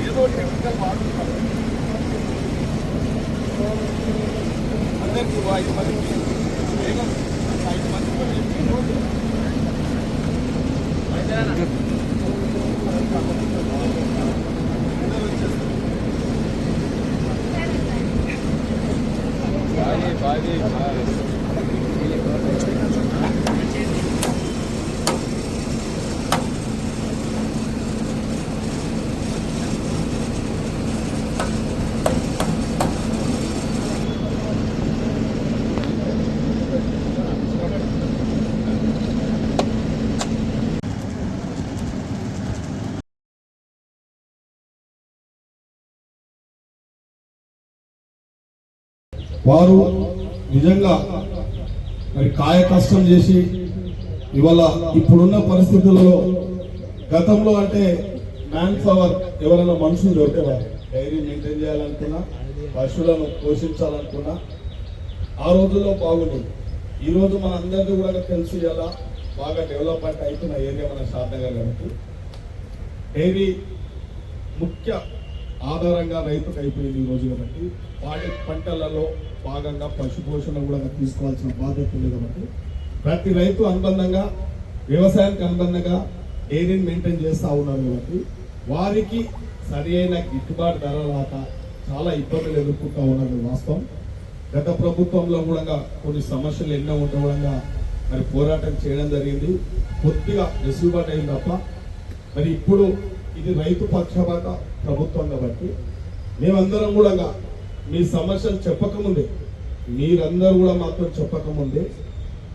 ఏదో టెక్నికల్ వాడుతున్నారు అందరికీ ఐదు మందికి వేగం ఐదు మందికి రోజు బాగా బాగా వారు నిజంగా మరి కాయ కష్టం చేసి ఇవాళ ఇప్పుడున్న పరిస్థితులలో గతంలో అంటే మ్యాన్ పవర్ ఎవరైనా మనుషులు దొరికేవారు డైరీ మెయింటైన్ చేయాలనుకున్నా పశువులను పోషించాలనుకున్నా ఆ రోజుల్లో బాగుండేది ఈరోజు మన అందరికీ కూడా తెలుసు ఇలా బాగా డెవలప్మెంట్ అవుతున్న ఏరియా మన శారదగా కాబట్టి డైరీ ముఖ్య ఆధారంగా రైతుకు అయిపోయింది ఈ రోజు కాబట్టి వాటి పంటలలో భాగంగా పశుపోషణ కూడా తీసుకోవాల్సిన బాధ్యత ఉంది కాబట్టి ప్రతి రైతు అనుబంధంగా వ్యవసాయానికి అనుబంధంగా డైరీని మెయింటైన్ చేస్తూ ఉన్నారు కాబట్టి వారికి సరి అయిన గిట్టుబాటు ధర రాక చాలా ఇబ్బందులు ఎదుర్కొంటూ ఉన్నారు వాస్తవం. గత ప్రభుత్వంలో కూడా కొన్ని సమస్యలు ఎన్నో ఉండడంగా మరి పోరాటం చేయడం జరిగింది. కొద్దిగా వెసులుబాటు అయింది తప్ప మరి ఇప్పుడు ఇది రైతు పక్షపాత ప్రభుత్వం కాబట్టి మేమందరం కూడా మీ సమస్యలు చెప్పకముందే మీరందరూ కూడా మాతో చెప్పకముందే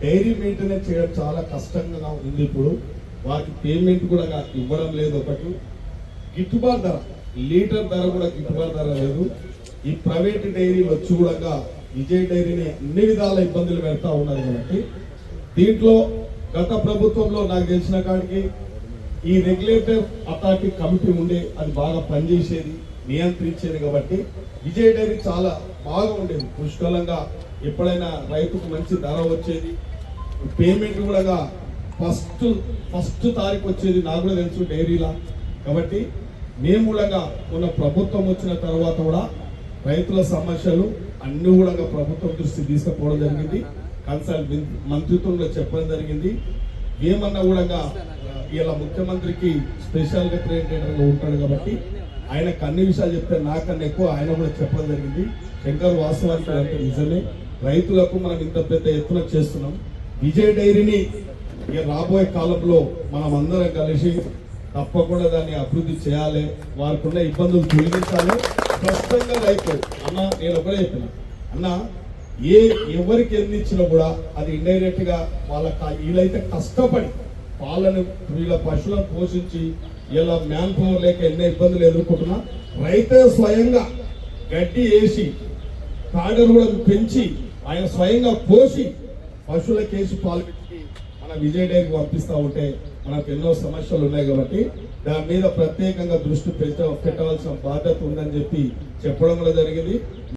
డైరీ మెయింటెనెన్స్ చేయడం చాలా కష్టంగా ఉంది ఇప్పుడు. వారికి పేమెంట్ కూడా ఇవ్వడం లేదు ఒకటి. గిట్టుబాటు ధర లీటర్ ధర కూడా గిట్టుబాటు ధర లేదు. ఈ ప్రైవేట్ డైరీ వచ్చి కూడా విజయ్ డైరీని అన్ని విధాల ఇబ్బందులు పెడతా ఉన్నారు కాబట్టి దీంట్లో గత ప్రభుత్వంలో నాకు తెలిసిన కాడికి ఈ రెగ్యులేటర్ అథారిటీ కమిటీ ఉండే అది బాగా పనిచేసేది నియంత్రించేది కాబట్టి విజయ డైరీ చాలా బాగా ఉండేది. పుష్కలంగా ఎప్పుడైనా రైతుకు మంచి ధర వచ్చేది. పేమెంట్ కూడా ఫస్ట్ ఫస్ట్ తారీఖు వచ్చేది నాకు కూడా తెలుసు డైరీలా. కాబట్టి మేము కూడా ఉన్న ప్రభుత్వం వచ్చిన తర్వాత కూడా రైతుల సమస్యలు అన్ని కూడా ప్రభుత్వం దృష్టి తీసుకుపోవడం జరిగింది. కన్సల్ట్ మంత్రిత్వంలో చెప్పడం జరిగింది. ఏమన్నా కూడా ఇలా ముఖ్యమంత్రికి స్పెషల్ రిప్రజెంటేటివ్ ఉంటాడు కాబట్టి ఆయనకు అన్ని విషయాలు చెప్తే నాకన్నా ఎక్కువ ఆయన కూడా చెప్పడం జరిగింది. శంకర్ వాస్తవానికి అంటే నిజమే. రైతులకు మనం ఇంత పెద్ద ఎత్తున చేస్తున్నాం. విజయ డైరీని ఇక రాబోయే కాలంలో మనం అందరం కలిసి తప్పకుండా దాన్ని అభివృద్ధి చేయాలి. వారికి ఉన్న ఇబ్బందులు తొలగించాలి. స్పష్టంగా రైతు అన్న నేను ఒకటే చెప్పిన. అన్న ఏ ఎవరికి ఎన్ని ఇచ్చినా కూడా అది ఇండైరెక్ట్గా వాళ్ళ వీళ్ళైతే కష్టపడి పాలను వీళ్ళ పశువులను పోషించి ఇలా మ్యాన్ పవర్ లేక ఎన్నో ఇబ్బందులు ఎదుర్కొంటున్నా రైతే స్వయంగా గడ్డి వేసి కాడలు కూడా పెంచి ఆయన స్వయంగా పోసి పశువులకు వేసి పాలు పెట్టి మన విజయ్ డైరీకి పంపిస్తా ఉంటే మనకు ఎన్నో సమస్యలు ఉన్నాయి కాబట్టి దాని మీద ప్రత్యేకంగా దృష్టి పెట్ట పెట్టవలసిన బాధ్యత ఉందని చెప్పి చెప్పడం కూడా జరిగింది.